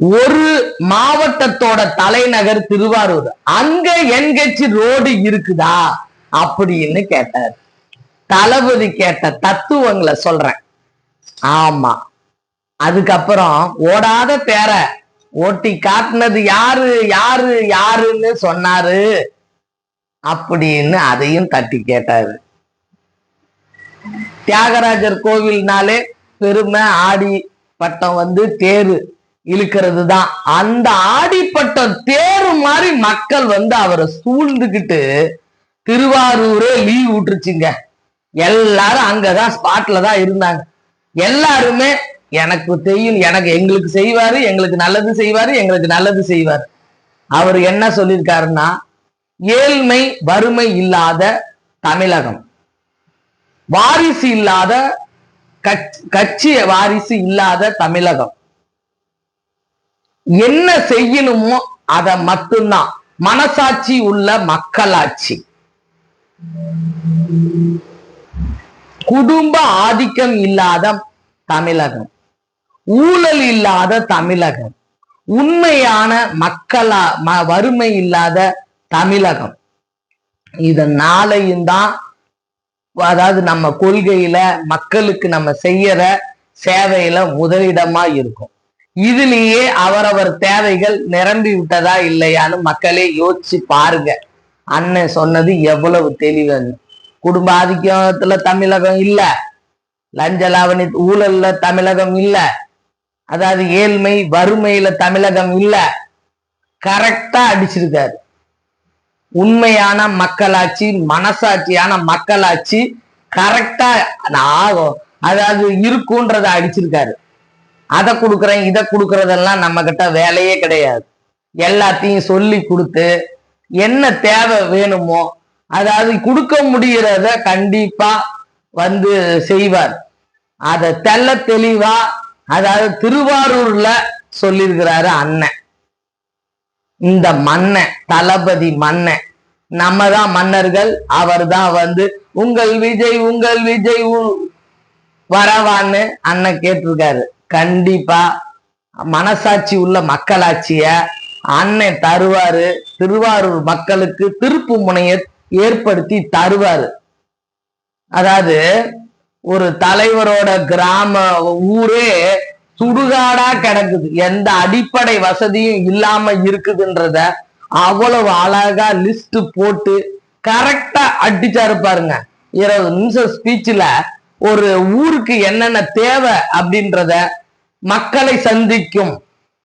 ஒரு மாவட்டத்தோட தலைநகர் திருவாரூர். அங்க என்கட்சி ரோடு இருக்குதா? அப்படின்னு கேட்டார். தளபதி கேட்ட தத்துவங்களை சொல்றேன். ஆமா. அதுக்கப்புறம் ஓடாத பேர ஓட்டி காட்டுனது யாரு யாரு யாருன்னு சொன்னாரு. அப்படின்னு அதையும் தட்டி கேட்டாரு. தியாகராஜர் கோவில்னாலே பெருமை ஆடி பட்டம் வந்து தேரு. இழுக்கிறது தான் அந்த ஆடிப்பட்ட தேர் மாதிரி மக்கள் வந்து அவரை சூழ்ந்துகிட்டு திருவாரூரே லீவ் விட்டுருச்சுங்க. எல்லாரும் அங்கதான் ஸ்பாட்ல தான் இருந்தாங்க. எல்லாருமே எனக்கு தெரியும் எனக்கு எங்களுக்கு செய்வாரு எங்களுக்கு நல்லது செய்வாரு எங்களுக்கு நல்லது செய்வார். அவர் என்ன சொல்லியிருக்காருன்னா ஏழ்மை வறுமை இல்லாத தமிழகம். வாரிசு இல்லாத கட்சி வாரிசு இல்லாத தமிழகம். என்ன செய்யணுமோ அதை மட்டும்தான். மனசாட்சி உள்ள மக்களாட்சி. குடும்ப ஆதிக்கம் இல்லாத தமிழகம். ஊழல் இல்லாத தமிழகம். உண்மையான மக்களா ம- வறுமை இல்லாத தமிழகம். இது நாளையும் தான் அதாவது நம்ம கொள்கையில மக்களுக்கு நம்ம செய்யற சேவையில முதலிடமா இருக்கும். இதுலயே அவரவர் தேவைகள் நிரம்பி விட்டதா இல்லையான்னு மக்களே யோசிச்சு பாருங்க. அண்ணன் சொன்னது எவ்வளவு தெளிவுன்னு. குடும்ப ஆதிக்கத்துல தமிழகம் இல்ல. லஞ்ச லாவணி ஊழல்ல தமிழகம் இல்ல. அதாவது ஏழ்மை வறுமையில தமிழகம் இல்ல. கரெக்டா அடிச்சிருக்காரு. உண்மையான மக்களாட்சி மனசாட்சியான மக்களாட்சி கரெக்டா ஆகும். அதாவது இருக்குன்றத அடிச்சிருக்காரு. அதை கொடுக்குறேன் இதை கொடுக்கறதெல்லாம் நம்ம கிட்ட வேலையே கிடையாது. எல்லாத்தையும் சொல்லி கொடுத்து என்ன தேவை வேணுமோ அதாவது கொடுக்க முடிகிறத கண்டிப்பா வந்து செய்வார். அதை தெள்ள தெளிவா அதாவது திருவாரூர்ல சொல்லியிருக்கிறாரு அண்ணன். இந்த மன்னன் தளபதி மன்னன். நம்ம தான் மன்னர்கள் அவர் தான் வந்து உங்கள் விஜய் உங்கள் விஜய் வரவான்னு அண்ணன் கேட்டிருக்காரு. கண்டிப்பா மனசாட்சி உள்ள மக்களாட்சிய அண்ணன் தருவாரு திருவாரூர் மக்களுக்கு திருப்பு முனையை ஏற்படுத்தி தருவாரு. அதாவது ஒரு தலைவரோட கிராம ஊரே சுடுகாடா கிடக்குது. எந்த அடிப்படை வசதியும் இல்லாம இருக்குதுன்றத அவ்வளவு அழகா லிஸ்ட் போட்டு கரெக்டா அடிச்சாரு பாருங்க. இருபது நிமிஷம் ஸ்பீச்ல ஒரு ஊருக்கு என்னென்ன தேவை அப்படின்றத மக்களை சந்திக்கும்.